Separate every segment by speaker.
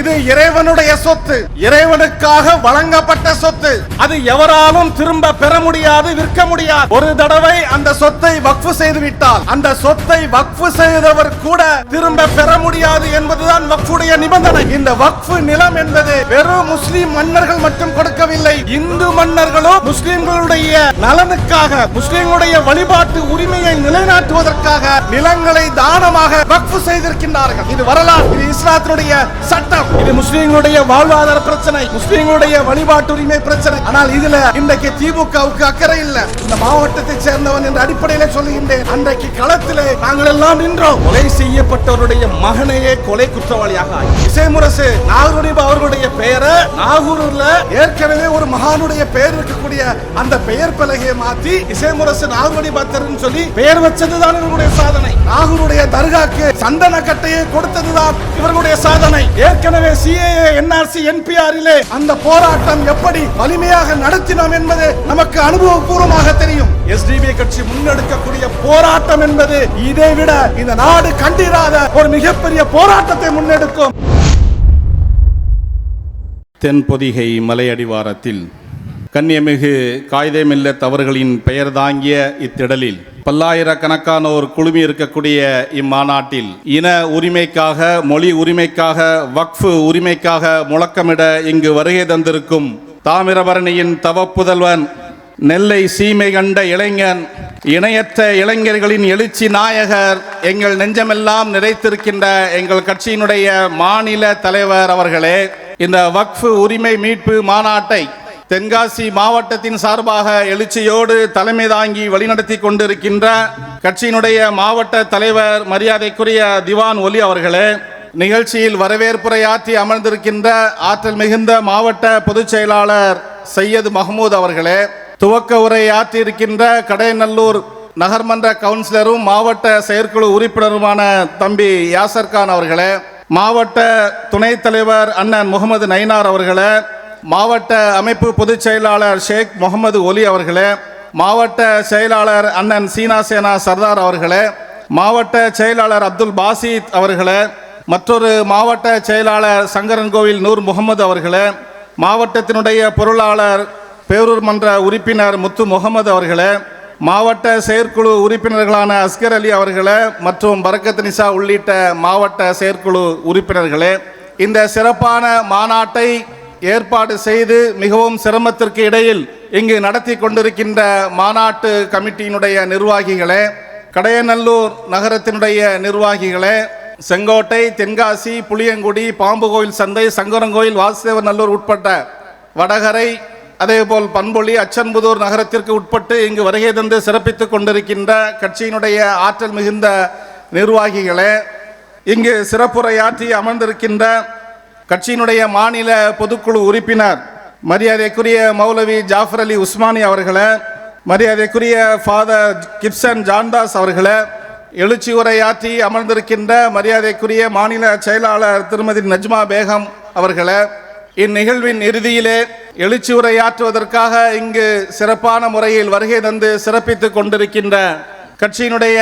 Speaker 1: இது இறைவனுடைய சொத்து. இறைவனுக்காக வழங்கப்பட்ட சொத்து. அது எவராலும் திரும்ப பெற முடியாது விற்க முடியாது. ஒரு தடவை அந்த சொத்தை வக்ஃபு செய்து விட்டால் அந்த சொத்தை வக்ஃபு செய்தவர் கூட திரும்ப பெற முடியாது என்பதுதான் வக்ஃபுடைய நிபந்தனை. இந்த வக்ஃபு நிலம் என்பது வெறும் முஸ்லிம் மன்னர்கள் மட்டும் கொடுக்கவில்லை. இந்து மன்னர்களும் முஸ்லிம்களுடைய நலனுக்காக முஸ்லிம்களுடைய வழிபாட்டு உரிமையை நிலைநாட்டுவதற்காக நிலங்களை தானமாக வக்ஃபு செய்திருக்கின்றார்கள். இது வரலாறு. இது இஸ்லாத்தினுடைய சட்டம். இது முஸ்லீம்களுடைய வாழ்வாதார பிரச்சனை முஸ்லீம்களுடைய வழிபாட்டு உரிமை பிரச்சனை. ஆனால் இதுல இன்றைக்கு திமுகவுக்கு அக்கறை இல்ல. இந்த மாவட்டத்தை சேர்ந்தவன் என்ற அடிப்படையில சொல்லுகின்றேன். அன்றைக்கு களத்திலே நாங்கள் எல்லாம் நின்றோம். கொலை செய்யப்பட்டவருடைய மகனையே கொலை குற்றவாளியாக இசைமுரசு நாகூரிப் அவர்களுடைய பெயரை நாகூர்ல ஏற்கனவே ஒரு மகானுடைய பெயர் இருக்கக்கூடிய அந்த பெயர் பலகையை மாத்தி இசைமுரசு நாகூரி பத்தர்னு சொல்லி பெயர் வச்சதுதான் இவர்களுடைய சாதனை. நாகூருடைய தர்காக்கு சந்தன கட்டையை கொடுத்ததுதான் இவர்களுடைய சாதனை. ஏற்கனவே சிஏஏ என்ஆர்சி என்பிஆரிலே அந்த போராட்டம் எப்படி வலிமையாக நடத்தினோம் என்பது நமக்கு அனுபவபூர்வமாக தெரியும். எஸ்டிபி கட்சி முன்னெடுக்கக்கூடிய போராட்டம் என்பது இதை விட இந்த நாடு கண்டிராத ஒரு மிகப்பெரிய போராட்டத்தை முன்னெடுக்கும்.
Speaker 2: தென்பொதிகை மலையடிவாரத்தில் கண்ணியமிகு காய்தமில்ல அவர்களின் பெயர் தாங்கிய இத்திடலில் பல்லாயிரக்கணக்கானோர் குழுமி இருக்கக்கூடிய இம்மாநாட்டில் இன உரிமைக்காக மொழி உரிமைக்காக வக்ஃபு உரிமைக்காக முழக்கமிட இங்கு வருகை தந்திருக்கும் தாமிரபரணியின் தவப்புதல்வன் நெல்லை சீமை கண்ட இளைஞன் இணையற்ற இளைஞர்களின் எழுச்சி நாயகர் எங்கள் நெஞ்சமெல்லாம் நிறைத்திருக்கின்ற எங்கள் கட்சியினுடைய மாநில தலைவர் அவர்களே இந்த வக்ஃபு உரிமை மீட்பு மாநாட்டை தென்காசி மாவட்டத்தின் சார்பாக எழுச்சியோடு தலைமை தாங்கி வழிநடத்தி கொண்டிருக்கின்ற கட்சியினுடைய மாவட்ட தலைவர் மரியாதைக்குரிய திவான் ஒலி அவர்களே நிகழ்ச்சியில் வரவேற்புரையாற்றி அமர்ந்திருக்கின்ற ஆற்றல் மிகுந்த மாவட்ட பொதுச் செயலாளர் சையது மஹமூத் அவர்களே துவக்க உரையாற்றி இருக்கின்ற கடையநல்லூர் நகர்மன்ற கவுன்சிலரும் மாவட்ட செயற்குழு உறுப்பினருமான தம்பி யாசர் கான் அவர்களே மாவட்ட துணைத் தலைவர் அண்ணன் முகமது நைனார் அவர்களே மாவட்ட அமைப்பு பொதுச் செயலாளர் ஷேக் முகமது ஒலி அவர்களே மாவட்ட செயலாளர் அண்ணன் சீனா சேனா சர்தார் அவர்களே மாவட்ட செயலாளர் அப்துல் பாசித் அவர்களே மற்றொரு மாவட்ட செயலாளர் சங்கரன்கோவில் நூர் முகமது அவர்களே மாவட்டத்தினுடைய பொருளாளர் பேரூர் மன்ற உறுப்பினர் முத்து முகமது அவர்களே மாவட்ட செயற்குழு உறுப்பினர்களான அஸ்கர் அலி அவர்களே மற்றும் பரக்கத் நிசா உள்ளிட்ட மாவட்ட செயற்குழு உறுப்பினர்களே இந்த சிறப்பான மாநாட்டை ஏற்பாடு செய்து மிகவும் சிரமத்திற்கு இடையில் இங்கு நடத்தி கொண்டிருக்கின்ற மாநாட்டு கமிட்டியினுடைய நிர்வாகிகளே கடையநல்லூர் நகரத்தினுடைய நிர்வாகிகளே செங்கோட்டை தென்காசி புளியங்குடி பாம்பு கோயில் சந்தை சங்கரங்கோயில் வாசுதேவ நல்லூர் உட்பட்ட வடகரை அதேபோல் பண்பொழி அச்சன்புதூர் நகரத்திற்கு உட்பட்டு இங்கு வருகை தந்து சிறப்பித்துக் கொண்டிருக்கின்ற கட்சியினுடைய ஆற்றல் மிகுந்த நிர்வாகிகளே இங்கு சிறப்புரையாற்றி அமர்ந்திருக்கின்ற கட்சியினுடைய மாநில பொதுக்குழு உறுப்பினர் மரியாதைக்குரிய மௌலவி ஜாஃபர் அலி உஸ்மானி அவர்களை மரியாதைக்குரிய ஃபாதர் கிப்சன் ஜான்தாஸ் அவர்களை எழுச்சி உரையாற்றி அமர்ந்திருக்கின்ற மரியாதைக்குரிய மாநில செயலாளர் திருமதி நஜ்மா பேகம் அவர்களை இந்நிகழ்வின் இறுதியிலே எழுச்சி உரையாற்றுவதற்காக இங்கு சிறப்பான முறையில் வருகை தந்து சிறப்பித்துக் கொண்டிருக்கின்ற கட்சியினுடைய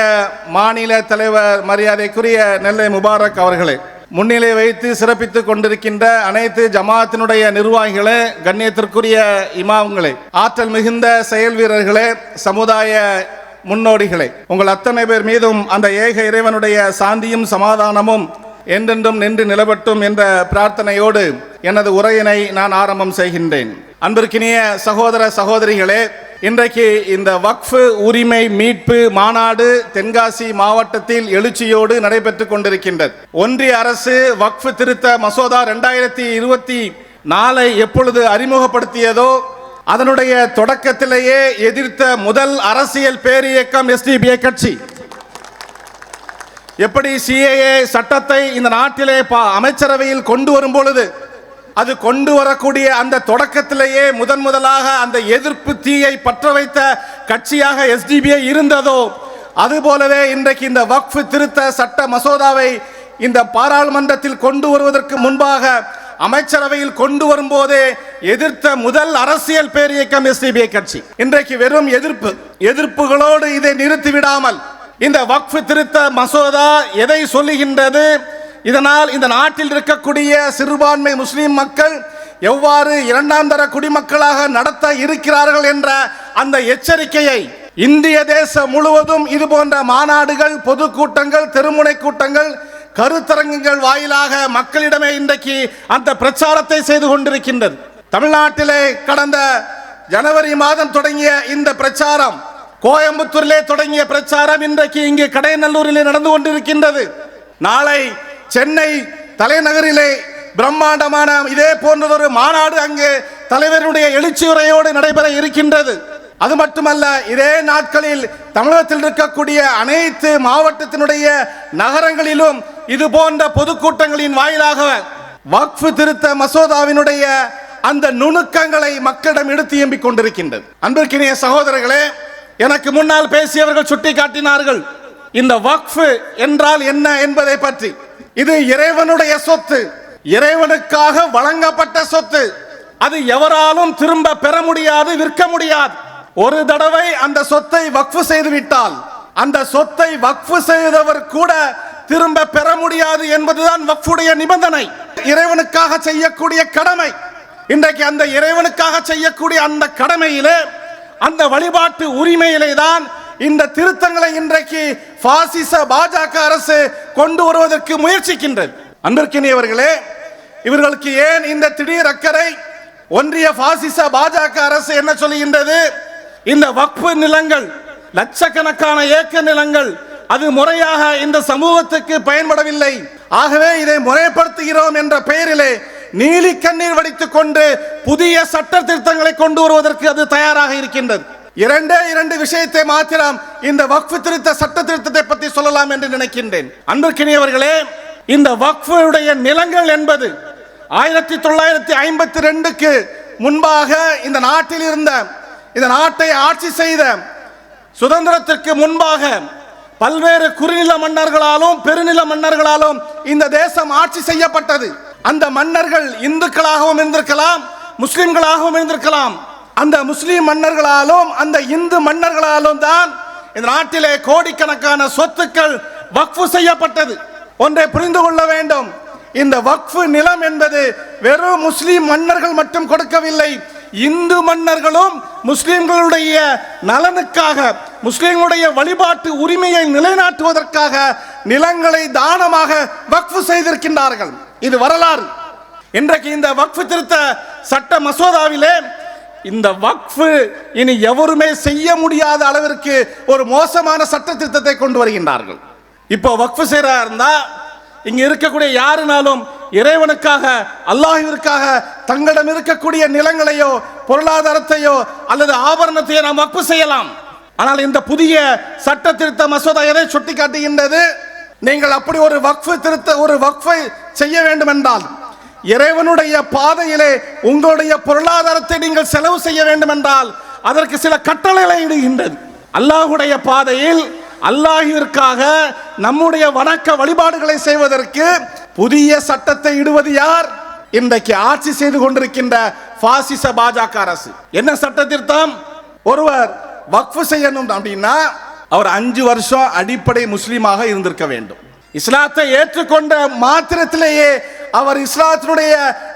Speaker 2: மாநில தலைவர் மரியாதைக்குரிய நெல்லை முபாரக் அவர்களே. முன்னிலை வைத்து சிறப்பித்துக் கொண்டிருக்கின்ற அனைத்து ஜமாத்தினுடைய நிர்வாகிகளே கண்ணியத்திற்குரிய இமாம்களே ஆற்றல் மிகுந்த செயல் வீரர்களே சமுதாய முன்னோடிகளே. உங்கள் அத்தனை பேர் மீதும் அந்த ஏக இறைவனுடைய சாந்தியும் சமாதானமும் என்றென்றும் நின்று நிலவட்டும் என்ற பிரார்த்தனையோடு எனது உரையினை நான் ஆரம்பம் செய்கின்றேன். அன்பிற்கினிய சகோதர சகோதரிகளே இன்றைக்கு இந்த வக்ஃபு உரிமை மீட்பு மாநாடு தென்காசி மாவட்டத்தில் எழுச்சியோடு நடைபெற்றுக் கொண்டிருக்கின்றது. ஒன்றிய அரசு வக்ஃபு திருத்த மசோதா ரெண்டாயிரத்தி இருபத்தி நாலை எப்பொழுது அறிமுகப்படுத்தியதோ அதனுடைய தொடக்கத்திலேயே எதிர்த்த முதல் அரசியல் பேரியக்கம் எஸ்டிபிஐ கட்சி. எப்படி சிஏஏ சட்டத்தை இந்த நாட்டிலே பா- அமைச்சரவையில் கொண்டு வரும் பொழுது அது கொண்டு வரக்கூடிய அந்த தொடக்கத்திலேயே முதன் முதலாக அந்த எதிர்ப்பு தீயை பற்ற வைத்த கட்சியாக எஸ்டிபிஐ இருந்ததோ அதுபோலவே இன்றைக்கு இந்த வக்ஃபு திருத்த சட்ட மசோதாவை இந்த பாராளுமன்றத்தில் கொண்டு வருவதற்கு முன்பாக அமைச்சரவையில் கொண்டு வரும்போதே எதிர்த்த முதல் அரசியல் பேரியக்கம் எஸ்டிபிஐ கட்சி. இன்றைக்கு வெறும் எதிர்ப்பு எதிர்ப்புகளோடு இதை நிறுத்தி விடாமல் இந்த வக்ஃபு திருத்த மசோதா எதை சொல்லுகின்றது?
Speaker 1: இதனால் இந்த நாட்டில் இருக்கக்கூடிய சிறுபான்மை முஸ்லீம் மக்கள் எவ்வாறு இரண்டாம் தர குடிமக்களாக நடத்த இருக்கிறார்கள் என்ற அந்த எச்சரிக்கையை இந்திய தேசம் முழுவதும் இது போன்ற மாநாடுகள் பொதுக்கூட்டங்கள் தெருமுனை கூட்டங்கள் கருத்தரங்குகள் வாயிலாக மக்களிடமே இன்றைக்கு அந்த பிரச்சாரத்தை செய்து கொண்டிருக்கின்றது. தமிழ்நாட்டிலே கடந்த ஜனவரி மாதம் தொடங்கிய இந்த பிரச்சாரம் கோயம்புத்தூரிலே தொடங்கிய பிரச்சாரம் இன்றைக்கு இங்கே கடையநல்லூரிலே நடந்து கொண்டிருக்கின்றது. நாளை சென்னை தலைநகரிலே பிரம்மாண்டமான இதே போன்றதொரு மாநாடு அங்கே தலைவருடைய எழுச்சியுரையோடு நடைபெற இருக்கின்றது. அது மட்டுமல்ல இதே நாட்களில் தமிழகத்தில் இருக்கக்கூடிய அனைத்து மாவட்டத்தினுடைய நகரங்களிலும் இது போன்ற பொதுக்கூட்டங்களின் வாயிலாக வக்ஃபு திருத்த மசோதாவினுடைய அந்த நுணுக்கங்களை மக்களிடம் எடுத்து எம்பிக் கொண்டிருக்கின்றது. அன்பிற்கினிய சகோதரர்களே எனக்கு முன்னால் பேசியவர்கள் சுட்டிக்காட்டினார்கள். இந்த வக்ஃபு என்றால் என்ன என்பதை பற்றி. இது இறைவனுடைய சொத்து. இறைவனுக்காக வழங்கப்பட்ட சொத்து. அது எவராலும் திரும்ப பெற முடியாது விற்க முடியாது. ஒரு தடவை அந்த சொத்தை வக்ஃபு செய்து விட்டால் அந்த சொத்தை வக்ஃபு செய்தவர் கூட திரும்ப பெற முடியாது என்பதுதான் வக்ஃபுடைய நிபந்தனை. இறைவனுக்காக செய்யக்கூடிய கடமை. இன்றைக்கு அந்த இறைவனுக்காக செய்யக்கூடிய அந்த கடமையிலே அந்த வழிபாட்டு உரிமையிலே தான் இந்த திருத்தங்களை இன்றைக்கு பாசிச பாஜக அரசு கொண்டு வருவதற்கு முயற்சிக்கின்றது. அன்பிற்கினியவர்களே இவர்களுக்கு ஏன் இந்த திடீர் அக்கறை? ஒன்றிய பாசிச பாஜக அரசு என்ன சொல்லுகின்றது? இந்த வக்பு நிலங்கள் லட்சக்கணக்கான ஏக்க நிலங்கள் அது முறையாக இந்த சமூகத்துக்கு பயன்படவில்லை. ஆகவே இதை முறைப்படுத்துகிறோம் என்ற பெயரிலே நீலி கண்ணீர் வடித்துக் கொண்டு புதிய சட்ட திருத்தங்களை கொண்டு வருவதற்கு அது தயாராக இருக்கின்றது. இரண்டே இரண்டு விஷயத்தை மாத்திரம் இந்த வக்ஃபு திருத்த சட்ட திருத்தத்தை பற்றி சொல்லலாம் என்று நினைக்கின்றேன். அன்புக்கினியவர்களே இந்த வக்ஃபுடைய நிலங்கள் என்பது ஆயிரத்தி தொள்ளாயிரத்தி ஐம்பத்தி ரெண்டுக்கு முன்பாக இந்த நாட்டில் இருந்த இந்த நாட்டை ஆட்சி செய்த சுதந்திரத்திற்கு முன்பாக பல்வேறு குறுநில மன்னர்களாலும் பெருநில மன்னர்களாலும் இந்த தேசம் ஆட்சி செய்யப்பட்டது. அந்த மன்னர்கள் இந்துக்களாகவும் இருந்திருக்கலாம் முஸ்லிம்களாகவும் இருந்திருக்கலாம். அந்த முஸ்லிம் மன்னர்களாலும் அந்த இந்து மன்னர்களாலும் தான் இந்த நாட்டிலே கோடிக்கணக்கான சொத்துக்கள் வக்ஃபு செய்யப்பட்டது. ஒன்றை புரிந்து கொள்ள வேண்டும். இந்த வக்ஃபு நிலம் என்பது வெறும் முஸ்லிம் மன்னர்கள் மட்டும் கொடுக்கவில்லை. இந்து மன்னர்களும் முஸ்லிம்களுடைய நலனுக்காக முஸ்லிம்களுடைய வழிபாட்டு உரிமையை நிலைநாட்டுவதற்காக நிலங்களை தானமாக வக்ஃபு செய்திருக்கின்றார்கள். இது வரலாறு. இன்றைக்கு இந்த வக்ஃபு திருத்த சட்ட மசோதாவிலே இந்த வக்ஃபு இனி எவருமே செய்ய முடியாத அளவிற்கு ஒரு மோசமான சட்ட திருத்தத்தை கொண்டு வருகின்றார்கள். இப்போ வக்ஃபு செய்கிறா இருந்தா இங்க இருக்கக்கூடிய யாருனாலும் இறைவனுக்காக அல்லாஹிற்காக தங்களிடம் இருக்கக்கூடிய நிலங்களையோ பொருளாதாரத்தையோ அல்லது ஆபரணத்தையோ நாம் வக்ஃபு செய்யலாம். ஆனால் இந்த புதிய சட்ட திருத்த மசோதா எதை சுட்டி காட்டுகின்றது நீங்கள் அப்படி ஒரு வக்ஃபு திருத்த ஒரு வக்ஃபை செய்ய வேண்டும் என்றால் இறைவனுடைய பாதையிலே உங்களுடைய பொருளாதாரத்தை நீங்கள் செலவு செய்ய வேண்டும் என்றால் அதற்கு சில கட்டளைகளை இடுகின்றது. அல்லாஹுடைய பாதையில் அல்லாஹிற்காக நம்முடைய வணக்க வழிபாடுகளை செய்வதற்கு புதிய சட்டத்தை இடுவது யார்? இன்றைக்கு ஆட்சி செய்து கொண்டிருக்கின்ற பாசிச பாஜக அரசு. என்ன சட்ட ஒருவர் வக்ஃபு செய்யணும் அப்படின்னா அவர் அஞ்சு வருஷம் அடிப்படை முஸ்லீமாக இருந்திருக்க வேண்டும். இஸ்லாத்தை ஏற்றுக்கொண்ட மாத்திரத்திலேயே அவர் இஸ்லாத்தினுடைய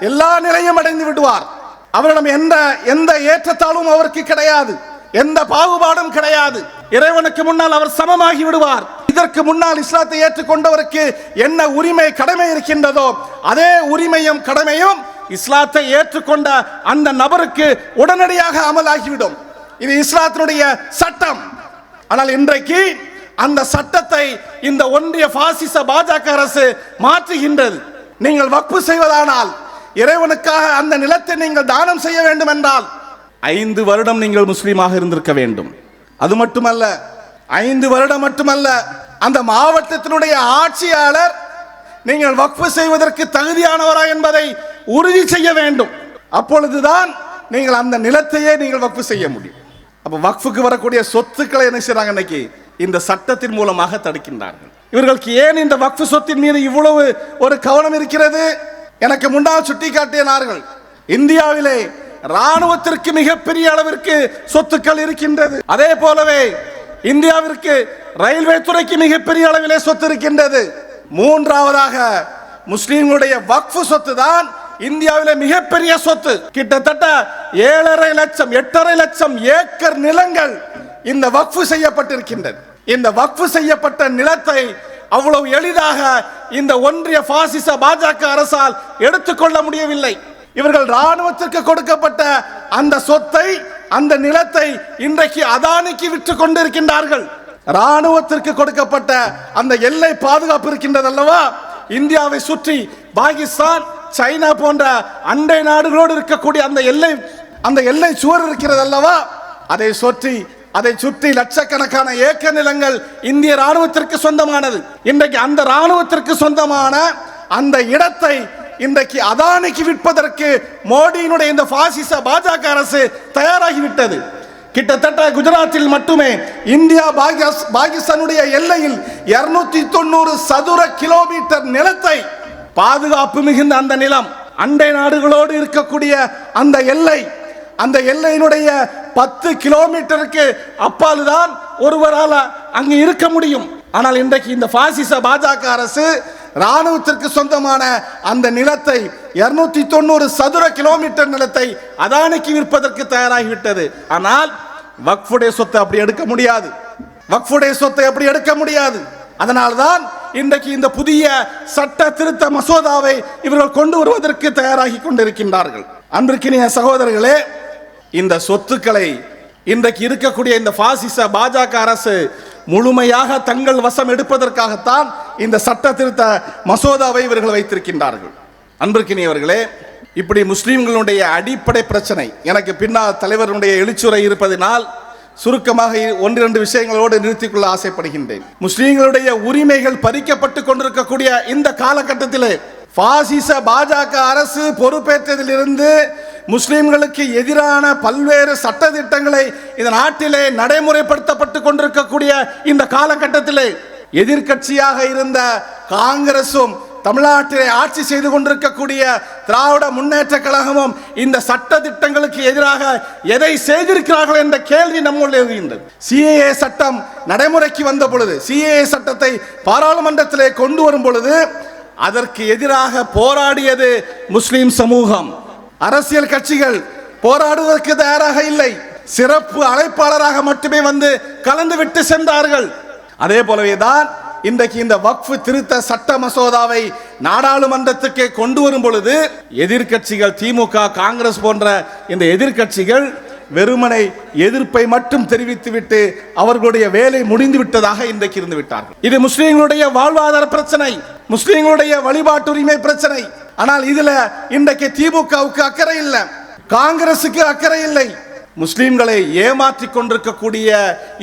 Speaker 1: எல்லா நிலையும் அடைந்து விடுவார். அவரிடம் எந்த எந்த ஏற்றத்தாலும் அவருக்கு கிடையாது. எந்த பாகுபாடும் கிடையாது. இறைவனுக்கு முன்னால் அவர் சமமாகி விடுவார். இதற்கு முன்னால் இஸ்லாத்தை ஏற்றுக்கொண்டவருக்கு என்ன உரிமை கடமை இருக்கின்றதோ அதே உரிமையும் கடமையும் இஸ்லாத்தை ஏற்றுக்கொண்ட அந்த நபருக்கு உடனடியாக அமலாகிவிடும். இது இஸ்லாத்தினுடைய சட்டம். ஆனால் இன்றைக்கு அந்த சட்டத்தை இந்த ஒன்றிய பாசிச பாஜக அரசு மாற்றுகின்றது. நீங்கள் வக்பு செய்வதானால் இறைவனுக்காக அந்த நிலத்தை நீங்கள் தானம் செய்ய வேண்டும் என்றால் ஐந்து வருடம் நீங்கள் முஸ்லீமாக இருந்திருக்க வேண்டும். அது மட்டுமல்ல ஐந்து வருடம் மட்டுமல்ல அந்த மாவட்டத்தினுடைய ஆட்சியாளர் நீங்கள் வக்ஃபு செய்வதற்கு தகுதியானவரா என்பதை உறுதி செய்ய வேண்டும். அப்பொழுதுதான் நீங்கள் அந்த நிலத்தையே நீங்கள் வக்ஃபு செய்ய முடியும். அப்போ வக்ஃபுக்கு வரக்கூடிய சொத்துக்களை என்ன செய்கிறாங்க இன்னைக்கு? இந்த சட்டத்தின் மூலமாக தடுக்கின்றார்கள். இவர்களுக்கு ஏன் இந்த வக்ஃபு சொத்தின் மீது இவ்வளவு ஒரு கவனம் இருக்கிறது? எனக்கு முன்னால் சுட்டிக்காட்டினார்கள். இந்தியாவிலே ராணுவத்திற்கு மிகப்பெரிய அளவிற்கு சொத்துக்கள் இருக்கின்றது. அதே போலவே இந்தியாவிற்கு ரயில்வே துறைக்கு மிகப்பெரிய அளவிலே சொத்து இருக்கின்றது. மூன்றாவதாக முஸ்லீம்களுடைய வக்ஃபு சொத்து தான் இந்தியாவில மிகப்பெரிய சொத்து. கிட்டத்தட்ட ஏழரை லட்சம் எட்டரை லட்சம் ஏக்கர் நிலங்கள் இந்த வக்ஃபு செய்யப்பட்டிருக்கின்றது இந்த வக்ஃபு செய்யப்பட்ட நிலத்தை அவ்வளவு எளிதாக இந்த ஒன்றிய பாசிச பாஜக அரசால் எடுத்துக்கொள்ள முடியவில்லை. இவர்கள் ராணுவத்திற்கு கொடுக்கப்பட்ட அந்த சொத்தை அந்த நிலத்தை இன்றைக்கு அதானிக்கு விற்று கொண்டிருக்கின்றார்கள். ராணுவத்திற்கு கொடுக்கப்பட்ட அந்த எல்லை பாதுகாப்பு இருக்கின்றது அல்லவா இந்தியாவை சுற்றி பாகிஸ்தான் சைனா போன்ற அண்டை நாடுகளோடு இருக்கக்கூடிய அந்த எல்லை அந்த எல்லை சுவர் இருக்கிறது அல்லவா அதை சுற்றி அதை சுற்றி லட்சக்கணக்கான ஏக்க நிலங்கள் இந்திய ராணுவத்திற்கு சொந்தமானது. இன்றைக்கு அந்த ராணுவத்திற்கு சொந்தமான அந்த இடத்தை இன்றைக்கு அதானிக்கு விற்பதற்கு மோடியினுடைய இந்த பாசிச பாஜக அரசு தயாராகிவிட்டது. கிட்டத்தட்ட குஜராத்தில் மட்டுமே இந்தியா பாகிஸ்தானுடைய எல்லையில் இருநூத்தி தொண்ணூறு சதுர கிலோமீட்டர் நிலத்தை பாதுகாப்பு மிகுந்த அந்த நிலம் அண்டை நாடுகளோடு இருக்கக்கூடிய அந்த எல்லை அந்த எல்லையினுடைய பத்து கிலோமீட்டருக்கு அப்பால் தான் ஒருவரால் அங்கு இருக்க முடியும். ஆனால் இன்றைக்கு இந்த பாசிச பாஜக அரசு ராணுவத்திற்கு சொந்தமான அந்த நிலத்தை இருநூத்தி தொண்ணூறு சதுர கிலோமீட்டர் நிலத்தை அதானிக்கு விற்பதற்கு தயாராகிவிட்டது. ஆனால் வக்ஃபுடைய சொத்தை அப்படி எடுக்க முடியாது. வக்ஃபுடைய சொத்தை அப்படி எடுக்க முடியாது. அதனால்தான் இன்றைக்கு இந்த புதிய சட்ட திருத்த மசோதாவை இவர்கள் கொண்டு வருவதற்கு தயாராகி கொண்டிருக்கின்றார்கள். அன்பிற்கினிய சகோதரர்களே இந்த சொத்துக்களை இன்றைக்கு இருக்கக்கூடிய இந்த பாசிச பாஜக அரசு முழுமையாக தங்கள் வசம் எடுப்பதற்காகத்தான் இந்த சட்ட திருத்த மசோதாவை இவர்கள் வைத்திருக்கின்றார்கள். அன்பிற்கினியவர்களே இப்படி முஸ்லீம்களுடைய அடிப்படை பிரச்சனை எனக்கு பின்னால் தலைவருடைய எழுச்சுரை இருப்பதினால் சுருக்கமாக ஒன்றிரண்டு விஷயங்களோடு நிறுத்திக்கொள்ள ஆசைப்படுகின்றேன். முஸ்லீம்களுடைய உரிமைகள் பறிக்கப்பட்டு கொண்டிருக்கக்கூடிய இந்த காலகட்டத்திலே பாசிச பாஜக அரசு பொறுப்பேற்றதிலிருந்து முஸ்லிம்களுக்கு எதிரான பல்வேறு சட்ட திட்டங்களை இந்த நாட்டிலே நடைமுறைப்படுத்தப்பட்டு கொண்டிருக்கக்கூடிய இந்த காலகட்டத்திலே எதிர்க்கட்சியாக இருந்த காங்கிரசும் தமிழ்நாட்டிலே ஆட்சி செய்து கொண்டிருக்கக்கூடிய திராவிட முன்னேற்ற கழகமும் இந்த சட்ட திட்டங்களுக்கு எதிராக எதை செய்திருக்கிறார்கள் என்ற கேள்வி நம்முடைய எழுகின்றது சிஏஏ சட்டம் நடைமுறைக்கு வந்த பொழுது சிஏஏ சட்டத்தை பாராளுமன்றத்திலே கொண்டு வரும் பொழுது அதற்கு எதிராக போராடியது முஸ்லிம் சமூகம். அரசியல் கட்சிகள் போராடுவதற்கு தயாராக இல்லை. சிறப்பு அழைப்பாளராக மட்டுமே வந்து கலந்து விட்டு சென்றார்கள். அதே போலவே தான் இன்றைக்கு இந்த வக்ஃபு திருத்த சட்ட மசோதாவை நாடாளுமன்றத்துக்கு கொண்டு வரும் பொழுது எதிர்கட்சிகள் திமுக காங்கிரஸ் போன்ற இந்த எதிர்கட்சிகள் வெறுமனை எதிர்ப்பை மட்டும் தெரிவித்துவிட்டு அவர்களுடைய வேலை முடிந்து விட்டதாக இன்றைக்கு இருந்து விட்டார்கள். இது முஸ்லீம்களுடைய வாழ்வாதார பிரச்சனை முஸ்லிம்களுடைய வழிபாட்டு உரிமை பிரச்சனை. ஆனால் இதுல இன்றைக்கு திமுகவுக்கு அக்கறை இல்லை காங்கிரசுக்கு அக்கறை இல்லை. முஸ்லீம்களை ஏமாற்றி கொண்டிருக்கக்கூடிய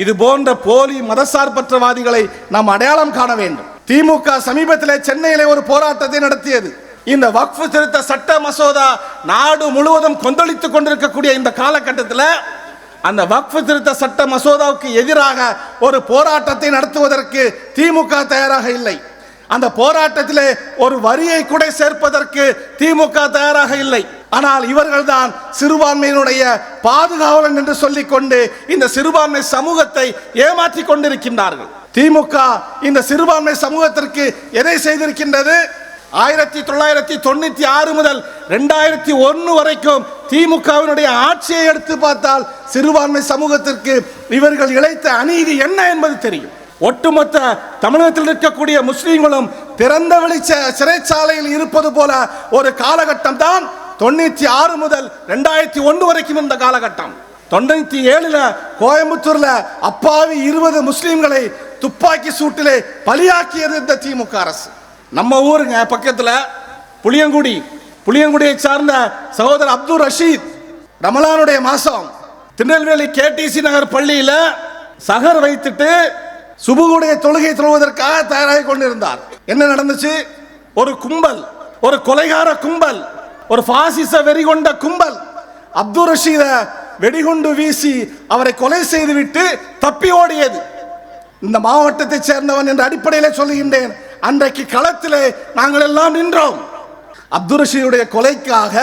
Speaker 1: இது போன்ற போலி மதசார்பற்றவாதிகளை நாம் அடையாளம் காண வேண்டும். திமுக சமீபத்தில் சென்னையில் ஒரு போராட்டத்தை நடத்தியது. இந்த வக்ஃபு திருத்த சட்ட மசோதா நாடு முழுவதும் கொந்தளித்துக் கொண்டிருக்கக்கூடிய இந்த காலகட்டத்தில் அந்த வக்ஃபு திருத்த சட்ட மசோதாவுக்கு எதிராக ஒரு போராட்டத்தை நடத்துவதற்கு திமுக தயாராக இல்லை. அந்த போராட்டத்திலே ஒரு வரியை கூட சேர்ப்பதற்கு திமுக தயாராக இல்லை. ஆனால் இவர்கள் தான் சிறுபான்மையினுடைய பாதுகாவலன் என்று சொல்லிக்கொண்டு இந்த சிறுபான்மை சமூகத்தை ஏமாற்றிக் கொண்டிருக்கின்றார்கள். திமுக இந்த சிறுபான்மை சமூகத்திற்கு எதை செய்திருக்கின்றது? ஆயிரத்தி தொள்ளாயிரத்தி தொண்ணூத்தி ஆறு முதல் ரெண்டாயிரத்தி ஒன்று வரைக்கும் திமுகவினுடைய ஆட்சியை எடுத்து பார்த்தால் சிறுபான்மை சமூகத்திற்கு இவர்கள் இழைத்த அநீதி என்ன என்பது தெரியும். ஒட்டுமொத்த தமிழகத்தில் இருக்கக்கூடிய முஸ்லீம்களும் திறந்த வெளிச்ச சிறைச்சாலையில் இருப்பது போல ஒரு காலகட்டம் தான் தொண்ணூத்தி ஆறு முதல் ரெண்டாயிரத்தி ஒன்று வரைக்கும் இந்த காலகட்டம். தொண்ணூத்தி ஏழுல கோயம்புத்தூர்ல அப்பாவி இருபது முஸ்லீம்களை துப்பாக்கி சூட்டிலே பலியாக்கியது இந்த திமுக அரசு. நம்ம ஊருங்க பக்கத்துல புளியங்குடி. புளியங்குடியை சார்ந்த சகோதரர் அப்துல் ரஷீத். ரமலானுடைய மாசம் திருநெல்வேலி கேடிசி நகர் பள்ளியில சகர் வைத்துட்டு சுபுகுடைய தொழுகை தொழுவதற்காக தயாராகி கொண்டிருந்தார். என்ன நடந்துச்சு? ஒரு கும்பல் ஒரு கொலைகார கும்பல். ஒரு பாசிச வெறி கொண்ட கும்பல். அப்துல் ரஷீத வெடிகுண்டு வீசி அவரை கொலை செய்துவிட்டு தப்பி ஓடியது. இந்த மாவட்டத்தை சேர்ந்தவன் என்ற அடிப்படையில் சொல்லுகின்றேன். அன்றைக்கு களத்திலே நாங்கள் எல்லாம் நின்றோம். அப்துல் ரஷீதுடைய கொலைக்காக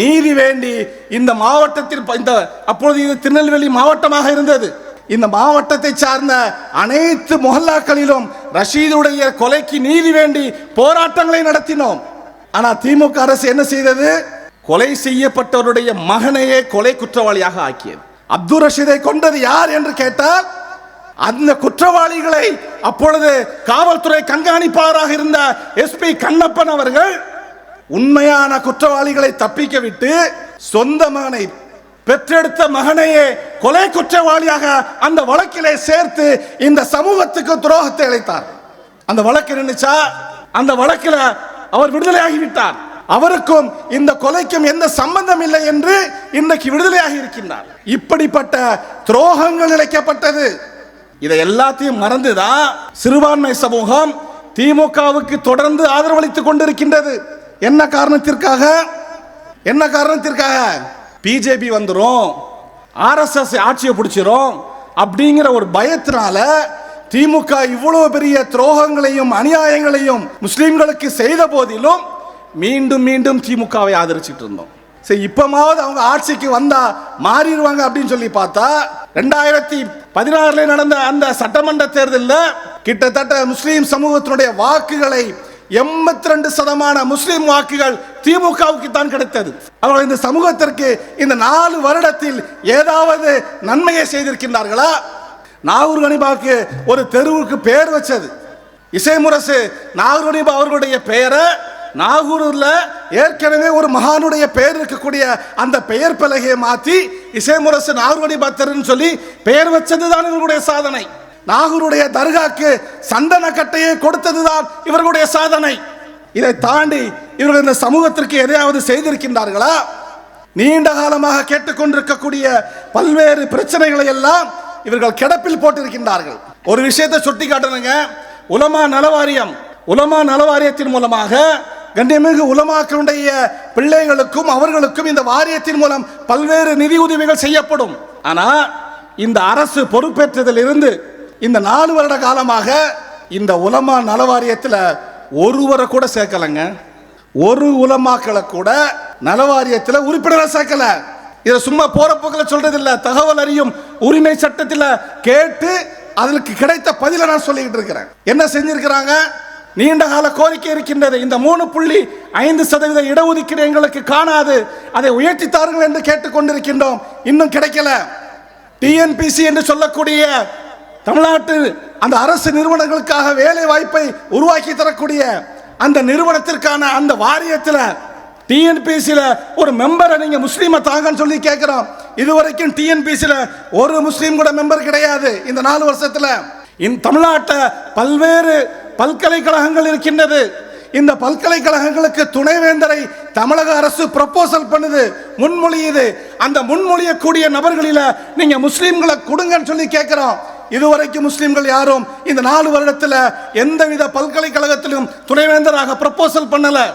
Speaker 1: நீதி வேண்டி இந்த மாவட்டத்தில் இந்த அப்பொழுது இது திருநெல்வேலி மாவட்டமாக இருந்தது. இந்த மாவட்டத்தை சார்ந்த அனைத்து மொஹல்லாக்களிலும் ரஷீதுடைய கொலைக்கு நீதி வேண்டி போராட்டங்களை நடத்தினோம். ஆனா திமுக அரசு என்ன செய்தது? கொலை செய்யப்பட்டவருடைய மகனையே கொலை குற்றவாளியாக ஆக்கியது. அப்துல் ரஷீதை கொண்டது யார் என்று கேட்டால் அந்த குற்றவாளிகளை அப்பொழுது காவல்துறை கண்காணிப்பாளராக இருந்த எஸ்பி கண்ணப்பன் அவர்கள் உண்மையான குற்றவாளிகளை தப்பிக்க விட்டு சொந்த மகனை பெற்றெடுத்த மகனையே கொலை குற்றவாளியாக அந்த வழக்கிலே சேர்த்து இந்த சமூகத்துக்கு துரோகத்தை அளித்தார். அந்த வழக்கு நினைச்சா அந்த வழக்கில் அவர் விடுதலையாகி விட்டார் அவருக்கும் இந்த கொலைக்கும் எந்த சம்பந்தம் இல்லை என்று இன்றைக்கு விடுதலையாகி இருக்கின்றார். இப்படிப்பட்ட துரோகங்கள் இழைக்கப்பட்டது இதை எல்லாத்தையும் மறந்துதான் சிறுபான்மை சமூகம் திமுகவுக்கு தொடர்ந்து ஆதரவளித்துக் கொண்டிருக்கின்றது. என்ன காரணத்திற்காக? என்ன காரணத்திற்காக? பிஜேபி வந்துடும் ஆர்எஸ்எஸ் ஆட்சியை பிடிச்சிரும். அப்படிங்கிற ஒரு பயத்தினால திமுக இவ்வளவு பெரிய துரோகங்களையும் அநியாயங்களையும் முஸ்லீம்களுக்கு செய்த போதிலும் மீண்டும் மீண்டும் திமுகவை ஆதரிச்சுட்டு இருந்தோம். சரி இப்பமாவது அவங்க ஆட்சிக்கு வந்தா மாறிடுவாங்க அப்படின்னு சொல்லி பார்த்தா ரெண்டாயிரத்தி பதினாறுல நடந்த அந்த சட்டமன்ற தேர்தலில் கிட்டத்தட்ட முஸ்லீம் சமூகத்தினுடைய வாக்குகளை எண்பத்தி ரெண்டு சதமான முஸ்லீம் வாக்குகள் திமுகவுக்கு தான் கிடைத்தது. அவர்கள் இந்த சமூகத்திற்கு இந்த நாலு வருடத்தில் ஏதாவது நன்மையை செய்திருக்கின்றார்களா? நாகூர்கனிபாவுக்கு ஒரு தெருவுக்கு பெயர் வச்சது. இசைமுரசு முரசு கனிபா அவர்களுடைய பெயரை நாகூரில் ஏற்கனவே ஒரு மகானுடைய பெயர் இருக்கக்கூடிய அந்த பெயர் பலகையை மாற்றி இசைமுரசு நாகூர் தெருன்னு சொல்லி பெயர் வச்சது தான் இவர்களுடைய சாதனை. நாகூருடைய தர்காக்கு சந்தன கட்டையை கொடுத்ததுதான் இவர்களுடைய சாதனை. இதை தாண்டி இவர்கள் இந்த சமூகத்திற்கு எதையாவது செய்திருக்கின்றார்களா? நீண்ட காலமாக கேட்டுக்கொண்டிருக்கக்கூடிய பல்வேறு பிரச்சனைகளை எல்லாம் இவர்கள் கிடப்பில் போட்டிருக்கின்றார்கள். ஒரு விஷயத்தை சுட்டி காட்டணுங்க உலமா நலவாரியம் உலமா நலவாரியத்தின் மூலமாக கண்ணியமிகு உலமாக்களுடைய பிள்ளைகளுக்கும் அவர்களுக்கும் இந்த வாரியத்தின் மூலம் பல்வேறு நிதி உதவிகள் செய்யப்படும். ஆனால் இந்த அரசு பொறுப்பேற்றதில் இருந்து இந்த நாலு வருட காலமாக இந்த உலமா நலவாரியத்தில் ஒருவரை கூட சேர்க்கலைங்க. ஒரு உலமாக்களை கூட நலவாரியத்தில் உறுப்பினரை சேர்க்கல. இதை சும்மா போற போக்கில் சொல்றது இல்லை தகவல் அறியும் உரிமை சட்டத்தில் கேட்டு அதற்கு கிடைத்த பதிலை நான் சொல்லிக்கிட்டு இருக்கிறேன். என்ன செஞ்சிருக்கிறாங்க? நீண்ட கால கோரிக்கை இருக்கின்றது. இந்த மூணு புள்ளி ஐந்து சதவீத இடஒதுக்கீடு எங்களுக்கு காணாது. அதை உயர்த்தி தாருங்கள் என்று கேட்டுக்கொண்டிருக்கின்றோம். இன்னும் கிடைக்கல. டிஎன்பிசி என்று சொல்லக்கூடிய தமிழ்நாட்டு அந்த அரசு நிறுவனங்களுக்காக வேலை வாய்ப்பை உருவாக்கி தரக்கூடிய அந்த நிறுவனத்திற்கான அந்த வாரியத்தில் டிஎன்பிசியில் ஒரு மெம்பரை நீங்கள் முஸ்லீமை தாங்கன்னு சொல்லி கேட்கிறோம் இதுவரைக்கும் டிஎன்பிசியில் ஒரு முஸ்லீம் கூட மெம்பர் கிடையாது. இந்த நாலு வருஷத்தில் இந்த தமிழ்நாட்டை பல்வேறு பல்கலைக்கழகங்கள் இருக்கின்றது. இந்த பல்கலைக்கழகங்களுக்கு துணைவேந்தரை தமிழக அரசு ப்ரப்போசல் பண்ணுது. முன்மொழியுது அந்த முன்மொழியக்கூடிய நபர்களில் நீங்கள் முஸ்லீம்களை கொடுங்கன்னு சொல்லி கேட்குறோம் இதுவரைக்கும் முஸ்லீம்கள் யாரும் இந்த நாலு வருடத்தில் எந்தவித பல்கலைக்கழகத்திலும் துணைவேந்தராக ப்ரப்போசல் பண்ணலை.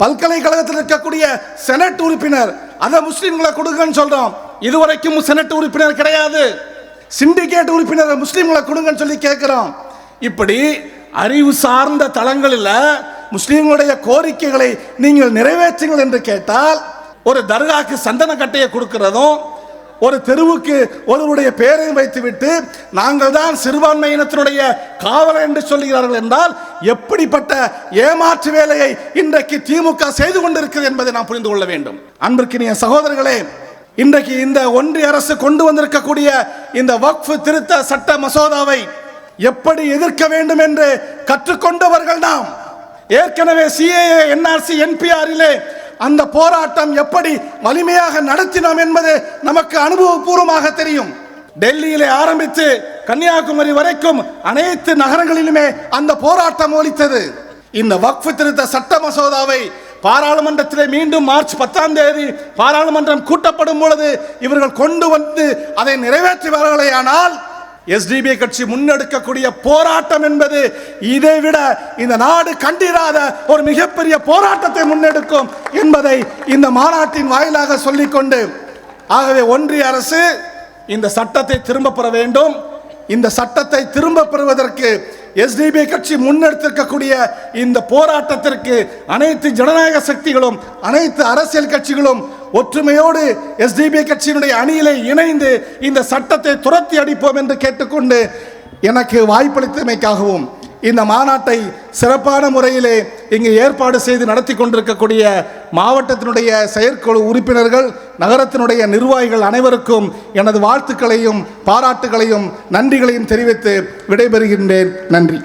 Speaker 1: பல்கலைக்கழகத்தில் இருக்கக்கூடிய செனட் உறுப்பினர் அதை முஸ்லீம்களை கொடுங்கன்னு சொல்றோம். இதுவரைக்கும் செனட் உறுப்பினர் கிடையாது. சிண்டிகேட் உறுப்பினர் முஸ்லீம்களை கொடுங்கன்னு சொல்லி கேட்கிறோம். இப்படி அறிவு சார்ந்த தளங்களில் முஸ்லீம்களுடைய கோரிக்கைகளை நீங்கள் நிறைவேற்றுங்கள் என்று கேட்டால் ஒரு தர்காக்கு சந்தன கட்டையை கொடுக்கிறதும் ஒரு தெருவுக்கு ஒருவருடைய பெயரை வைத்துவிட்டு நாங்கள் தான் சிறுபான்மையினத்தினுடைய காவலர் என்று சொல்கிறார்கள் என்றால் எப்படிப்பட்ட ஏமாற்று வேலையை இன்றைக்கு திமுக செய்து கொண்டிருக்கிறது என்பதை நாம் புரிந்து கொள்ள வேண்டும். அன்பிற்கினிய சகோதரர்களே இன்றைக்கு இந்த ஒன்றிய அரசு கொண்டு வந்திருக்கக்கூடிய இந்த வக்ஃபு திருத்த சட்ட மசோதாவை எப்படி எதிர்க்க வேண்டும் என்று கற்றுக்கொண்டவர்கள் நாம். ஏற்கனவே சிஏஏ என்ஆர்சி என்பிஆரிலே அந்த போராட்டம் எப்படி வலிமையாக நடத்தினோம் என்பது நமக்கு அனுபவபூர்வமாக தெரியும். டெல்லியிலே ஆரம்பித்து கன்னியாகுமரி வரைக்கும் அனைத்து நகரங்களிலுமே அந்த போராட்டம் ஒலித்தது. இந்த வக்ஃபு திருத்த சட்ட மசோதாவை பாராளுமன்றத்திலே மீண்டும் மார்ச் பத்தாம் தேதி பாராளுமன்றம் கூட்டப்படும் பொழுது இவர்கள் கொண்டு வந்து அதை நிறைவேற்றுவார்களேயானால் எஸ்டிபி கட்சி முன்னெடுக்கக்கூடிய போராட்டம் என்பது இதை விட இந்த நாடு கண்டிராத ஒரு மிகப்பெரிய போராட்டத்தை முன்னெடுக்கும் என்பதை இந்த மாநாட்டின் வாயிலாக சொல்லிக்கொண்டு ஆகவே ஒன்றிய அரசு இந்த சட்டத்தை திரும்ப பெற வேண்டும். இந்த சட்டத்தை திரும்ப பெறுவதற்கு எஸ்டிபி கட்சி முன்னெடுத்திருக்கக்கூடிய இந்த போராட்டத்திற்கு அனைத்து ஜனநாயக சக்திகளும் அனைத்து அரசியல் கட்சிகளும் ஒற்றுமையோடு எஸ்டிபி கட்சியினுடைய அணியிலே இணைந்து இந்த சட்டத்தை துரத்தி அடிப்போம் என்று கேட்டுக்கொண்டு எனக்கு வாய்ப்பளித்தமைக்காகவும் இந்த மாநாட்டை சிறப்பான முறையிலே இங்கு ஏற்பாடு செய்து நடத்தி கொண்டிருக்கக்கூடிய மாவட்டத்தினுடைய செயற்குழு உறுப்பினர்கள் நகரத்தினுடைய நிர்வாகிகள் அனைவருக்கும் எனது வாழ்த்துக்களையும் பாராட்டுகளையும் நன்றிகளையும் தெரிவித்து விடைபெறுகின்றேன். நன்றி.